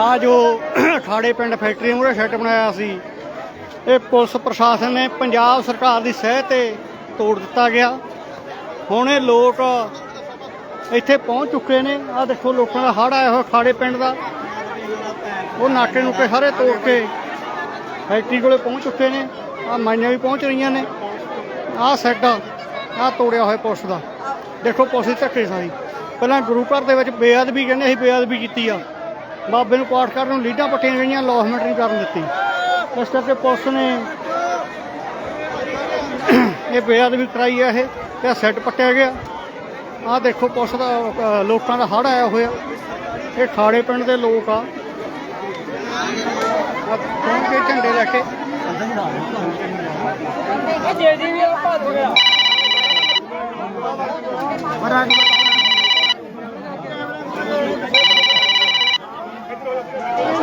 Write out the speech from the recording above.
ਆ ਜੋ ਖਾੜੇ ਪਿੰਡ ਫੈਕਟਰੀ ਮੂਹਰੇ ਸ਼ੈੱਡ ਬਣਾਇਆ ਸੀ। ਇਹ ਪੁਲਿਸ ਪ੍ਰਸ਼ਾਸਨ ਨੇ ਪੰਜਾਬ ਸਰਕਾਰ ਦੀ ਸਹਿ ਤੇ ਤੋੜ ਦਿੱਤਾ ਗਿਆ। ਹੁਣ ਇਹ ਲੋਕ ਇੱਥੇ ਪਹੁੰਚ ਚੁੱਕੇ ਨੇ। ਆ ਦੇਖੋ ਲੋਕਾਂ ਦਾ ਹੜ ਆਇਆ ਹੋਇਆ ਖਾੜੇ ਪਿੰਡ ਦਾ। ਉਹ ਨਾਕੇ ਨੂਕੇ ਸਾਰੇ ਤੋੜ ਕੇ ਫੈਕਟਰੀ ਕੋਲੇ ਪਹੁੰਚ ਚੁੱਕੇ ਨੇ। ਆ ਮਾਈਆਂ ਵੀ ਪਹੁੰਚ ਰਹੀਆਂ ਨੇ। ਆਹ ਸੈੱਟ ਆਹ ਤੋੜਿਆ ਹੋਇਆ ਪੁਲਿਸ ਦਾ। ਦੇਖੋ ਪੁਲਿਸ ਧੱਕੇ ਸਾਰੀ ਪਹਿਲਾਂ ਗੁਰੂ ਘਰ ਦੇ ਵਿੱਚ ਬੇਅਦਬੀ ਕਹਿੰਦੇ ਸੀ, ਬੇਅਦਬੀ ਕੀਤੀ ਆ। ਬਾਬੇ ਨੂੰ ਪਾਠ ਕਰਨ ਨੂੰ ਲੀਡਾਂ ਪੱਟੀਆਂ ਗਈਆਂ ਲੌਸਮੈਂਟ ਨਹੀਂ ਕਰਨ ਦਿੱਤੀ। ਇਸ ਕਰਕੇ ਪੁਲਿਸ ਨੇ ਇਹ ਬੇਅਦਬੀ ਕਰਾਈ ਹੈ ਇਹ ਤੇ ਸੈੱਟ ਪੱਟਿਆ ਗਿਆ। ਆਹ ਦੇਖੋ ਪੁਲਿਸ ਦਾ ਲੋਕਾਂ ਦਾ ਹੜ ਆਇਆ ਹੋਇਆ। ਇਹ ਖਾੜੇ ਪਿੰਡ ਦੇ ਲੋਕ ਆ। ਆ ਝੰਡੇ ਲੈ ਕੇ। ਜੇ ਜੀ ਵੀ ਭਾਦ ਹੋ ਗਿਆ Yeah.